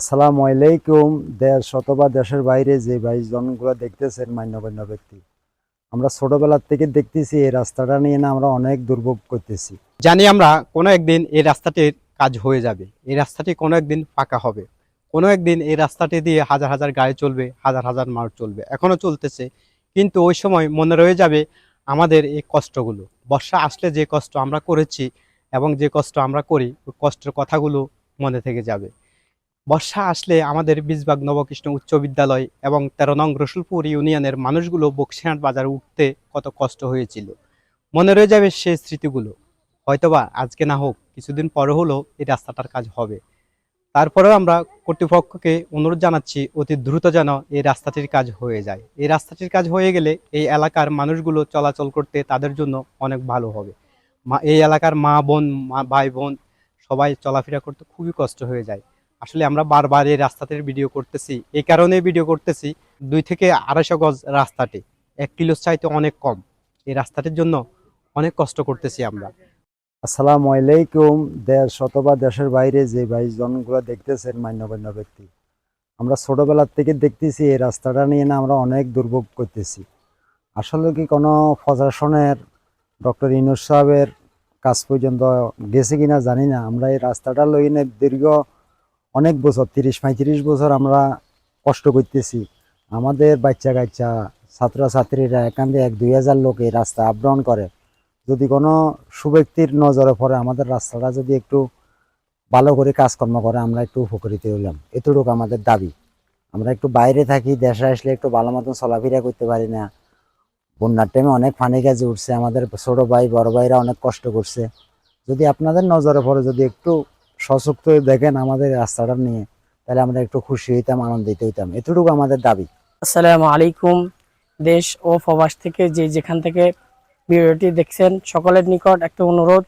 আসসালামু আলাইকুম, দেশ অথবা দেশের বাইরে যে ভাই জনগুলো দেখতেছেন মান্যগণ্য ব্যক্তি। আমরা ছোটবেলার থেকে দেখতেছি, এই রাস্তাটা নিয়ে না আমরা অনেক দুর্ভোগ করতেছি। জানি আমরা কোনো একদিন এই রাস্তাটির কাজ হয়ে যাবে, এই রাস্তাটি কোনো একদিন পাকা হবে। কোনো একদিন এই রাস্তাটি দিয়ে হাজার হাজার গাড়ি চলবে, হাজার হাজার মানুষ চলবে এখনও চলতেছে। কিন্তু ওই সময় মনে রয়ে যাবে আমাদের এই কষ্টগুলো। বর্ষা আসলে যে কষ্ট আমরা করেছি এবং যে কষ্ট আমরা করি, ওই কষ্টের কথাগুলো মনে থেকে যাবে। বর্ষা আসলে আমাদের বীজবাগ নবকৃষ্ণ উচ্চ বিদ্যালয় এবং তেরো নং রসুলপুর ইউনিয়নের মানুষগুলো বক্সিহাট বাজারে উঠতে কত কষ্ট হয়েছিল। মনে রয়ে যাবে সেই স্মৃতিগুলো। হয়তোবা আজকে না হোক, কিছুদিন পরে হলেও এই রাস্তাটার কাজ হবে। তারপরেও আমরা কর্তৃপক্ষকে অনুরোধ জানাচ্ছি, অতি দ্রুত যেন এই রাস্তাটির কাজ হয়ে যায়। এই রাস্তাটির কাজ হয়ে গেলে এই এলাকার মানুষগুলো চলাচল করতে তাদের জন্য অনেক ভালো হবে। মা, এই এলাকার মা বোন, মা, ভাই বোন সবাই চলাফেরা করতে খুবই কষ্ট হয়ে যায়। আসলে আমরা বারবার এই রাস্তাতে ভিডিও করতেছি। এই কারণে ভিডিও করতেছি, দুই থেকে আড়াইশো গজ রাস্তাটি। এক কিলোর চাইতে অনেক কম। এই রাস্তাটির জন্য অনেক কষ্ট করতেছি আমরা। আসসালামু আলাইকুম, দেশ অথবা দেশের বাইরে যে ভাই জনগুলো দেখতেছেন মান্যগণ্য ব্যক্তি। আমরা ছোটবেলার থেকে দেখতেছি এই রাস্তাটা নিয়ে না আমরা অনেক দুর্ভোগ করতেছি। আসলে কি কোনো প্রশাসনের, ডক্টর ইনুস সাহেবের কাজ পর্যন্ত গেছে কিনা জানি না। আমরা এই রাস্তাটা লই নে দীর্ঘ অনেক বছর, তিরিশ পঁয়ত্রিশ বছর আমরা কষ্ট করতেছি। আমাদের বাচ্চা কাচ্চা, ছাত্রছাত্রীরা এখান এক, দুই হাজার লোক এই রাস্তা আপ ডাউন করে। যদি কোনো সুব্যক্তির নজরে পড়ে, আমাদের রাস্তাটা যদি একটু ভালো করে কাজকর্ম করে, আমরা একটু উপকৃত হইলাম। এতটুকু আমাদের দাবি। আমরা একটু বাইরে থাকি, দেশে আসলে একটু ভালো মতন চলাফেরা করতে পারি না। বন্যার টাইমে অনেক পানি গাছে উঠছে, আমাদের ছোট ভাই, বড় ভাইরা অনেক কষ্ট করছে। যদি আপনাদের নজরে পড়ে, যদি একটু সশক্ত দেখেন আমাদের রাস্তাটা নিয়ে, তাহলে আমরা একটু খুশি হইতাম, আনন্দিত হইতাম। এতটুকু আমাদের দাবি। আসসালামু আলাইকুম, দেশ ও প্রবাস থেকে যে যেখান থেকে ভিডিওটি দেখছেন, সকলের নিকট একটা অনুরোধ।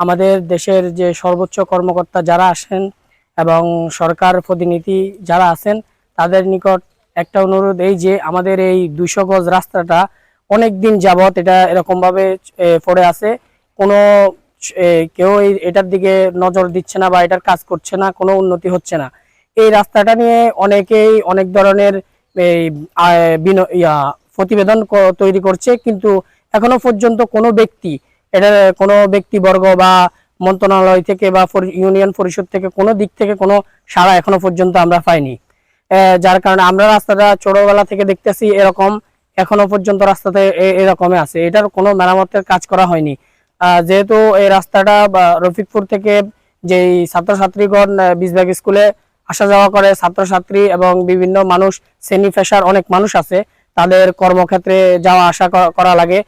আমাদের দেশের যে সর্বোচ্চ কর্মকর্তা যারা আসেন এবং সরকার প্রতিনিধি যারা আছেন, তাদের নিকট একটা অনুরোধ, এই যে আমাদের এই দুইশো গজ রাস্তাটা অনেক দিন যাবত এটা এরকমভাবে পড়ে আছে। কোনো কেউ এটার দিকে নজর দিচ্ছে না বা এটার কাজ করছে না, কোনো উন্নতি হচ্ছে না। এই রাস্তাটা নিয়ে অনেকেই অনেক ধরনের প্রতিবেদন তৈরি করছে, কিন্তু এখনও পর্যন্ত কোনো ব্যক্তি, এটা কোনো ব্যক্তিবর্গ বা মন্ত্রণালয় থেকে বা ইউনিয়ন পরিষদ থেকে কোনো দিক থেকে কোনো সাড়া এখনও পর্যন্ত আমরা পাইনি। যার কারণে আমরা রাস্তাটা ছোটবেলা থেকে দেখতেছি এরকম, এখনও পর্যন্ত রাস্তাতে এরকমই আছে। এটার কোনো মেরামতের কাজ করা হয়নি। যেহেতু এই রাস্তাটা রফিকপুর থেকে যেই ছাত্রছাত্রীগণ বীজবাগ স্কুলে আসা যাওয়া করে, ছাত্রছাত্রী এবং বিভিন্ন মানুষ শ্রেণি পেশার অনেক মানুষ আছে, তাদের কর্মক্ষেত্রে যাওয়া আসা করা লাগে।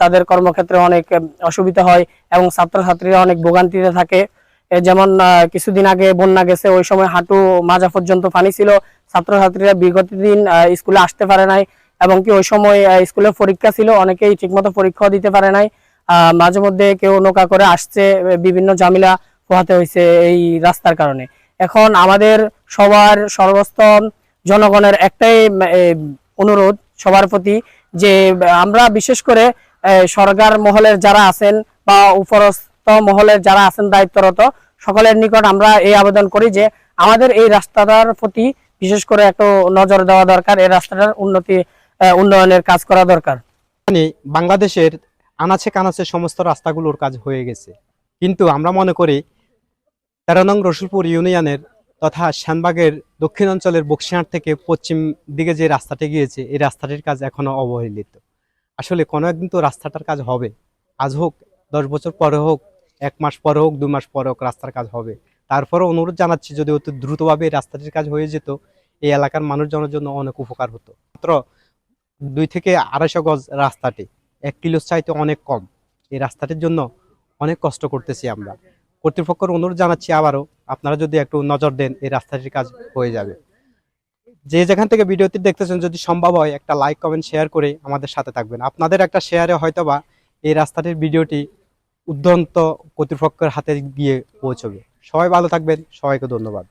তাদের কর্মক্ষেত্রে অনেক অসুবিধা হয় এবং ছাত্রছাত্রীরা অনেক ভোগান্তিতে থাকে। যেমন কিছুদিন আগে বন্যা গেছে, ওই সময় হাঁটু মাজা পর্যন্ত পানি ছিল, ছাত্রছাত্রীরা বিগত দিন স্কুলে আসতে পারে নাই এবং কি ওই সময় স্কুলে পরীক্ষা ছিল, অনেকেই ঠিকমতো পরীক্ষাও দিতে পারে নাই। মাঝে মধ্যে কেউ নৌকা করে আসছে, বিভিন্ন ঝামেলা পোহাতে হয়েছে এই রাস্তার কারণে। এখন আমাদের সবার সর্বস্তর জনগণের একটাই অনুরোধ সবার প্রতি যে আমরা বিশেষ করে সরকার মহলের যারা আছেন বা উপরস্থ মহলের যারা আছেন দায়িত্বরত, সকলের নিকট আমরা এই আবেদন করি যে আমাদের এই রাস্তাটার প্রতি বিশেষ করে একটু নজর দেওয়া দরকার, এই রাস্তাটার উন্নতি উন্নয়নের কাজ করা দরকার। মানে বাংলাদেশের আনাচে কানাচে সমস্ত রাস্তাগুলোর কাজ হয়ে গেছে। কিন্তু আমরা মনে করি, তেরো নং রসুলপুর ইউনিয়নের তথা শ্যানবাগের দক্ষিণ অঞ্চলের বক্সিহাট থেকে পশ্চিম দিকে যে রাস্তাটি গিয়েছে, এই রাস্তাটির কাজ এখনও অবহেলিত। আসলে কোনো একদিন তো রাস্তাটার কাজ হবে। আজ হোক, দশ বছর পরে হোক, এক মাস পরে হোক, দু মাস পরে হোক রাস্তার কাজ হবে। তারপরে অনুরোধ জানাচ্ছি, যদি অতি দ্রুতভাবে এই রাস্তাটির কাজ হয়ে যেত, এই এলাকার মানুষজনের জন্য অনেক উপকার হতো। মাত্র দুই থেকে আড়াইশো গজ রাস্তাটি। এক কিলোর চাইতে অনেক কম। এই রাস্তাটির জন্য অনেক কষ্ট করতেছি আমরা। কর্তৃপক্ষের অনুরোধ জানাচ্ছি আবারও, আপনারা যদি একটু নজর দেন, এই রাস্তাটির কাজ হয়ে যাবে। যে যেখান থেকে ভিডিওটি দেখতেছেন, যদি সম্ভব হয়, একটা লাইক, কমেন্ট, শেয়ার করে আমাদের সাথে থাকবেন। আপনাদের একটা শেয়ারে হয়তোবা এই রাস্তাটির ভিডিওটি উদ্যন্ত কর্তৃপক্ষের হাতে গিয়ে পৌঁছবে। সবাই ভালো থাকবেন, সবাইকে ধন্যবাদ।